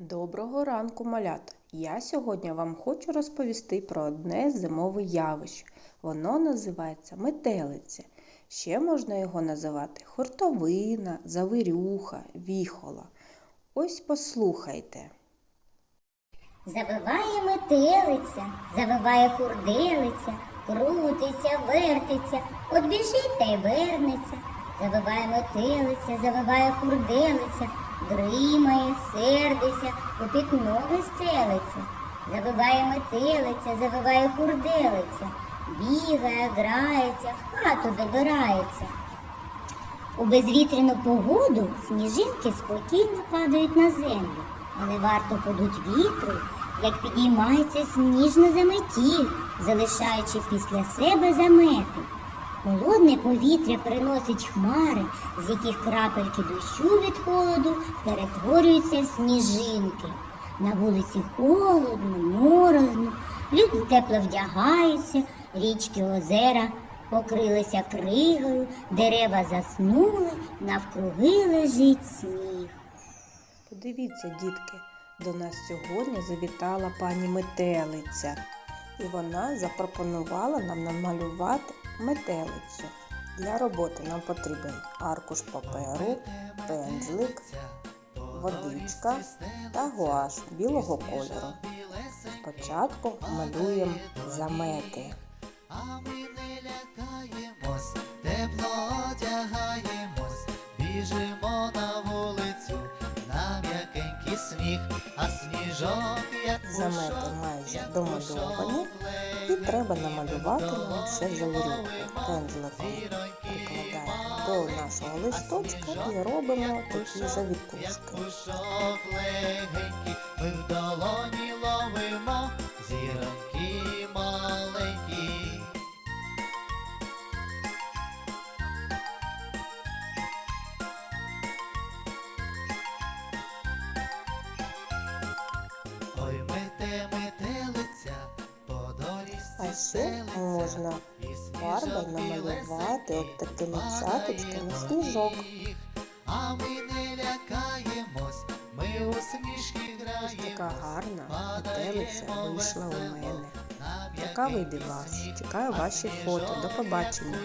Доброго ранку, малята! Я сьогодні вам хочу розповісти про одне зимове явище. Воно називається метелиця. Ще можна його називати хуртовина, завирюха, віхола. Ось послухайте. Завиває метелиця, завиває курделиця, крутиться, вертиться, от біжить та й вернеться. Завиває метелиця, завиває курделиця, дрімає, сердиться, попід ноги стелиться. Завиває метелиця, завиває курделиця, бігає, грається, в хату добирається. У безвітряну погоду сніжинки спокійно падають на землю, але варто подуть вітру, як підіймається сніжна заметіль, залишаючи після себе замети. Холодне повітря приносить хмари, з яких крапельки дощу від холоду перетворюються в сніжинки. На вулиці холодно, морозно, люди тепло вдягаються, річки озера покрилися кригою, дерева заснули, навкруги лежить сніг. Подивіться, дітки, до нас сьогодні завітала пані метелиця. І вона запропонувала нам намалювати метелицю. Для роботи нам потрібен аркуш паперу, пензлик, водичка та гуаш білого кольору. Спочатку малюємо замети. А ми не лякаємось, сніг, а сніжок як Замети майже домальовані, і треба намалювати нам ще завірюху. Пензликом прикладаємо до нашого листочка і робимо такі завітушки. ми в долоні стелиться, можна фарбою намалювати от такими цяточками сніжок. А ми не лякаємось, ми у граємо. Ось така гарна метелиця вийшла у мене. Яка вийде вас? Чекаю ваші фото. До побачення.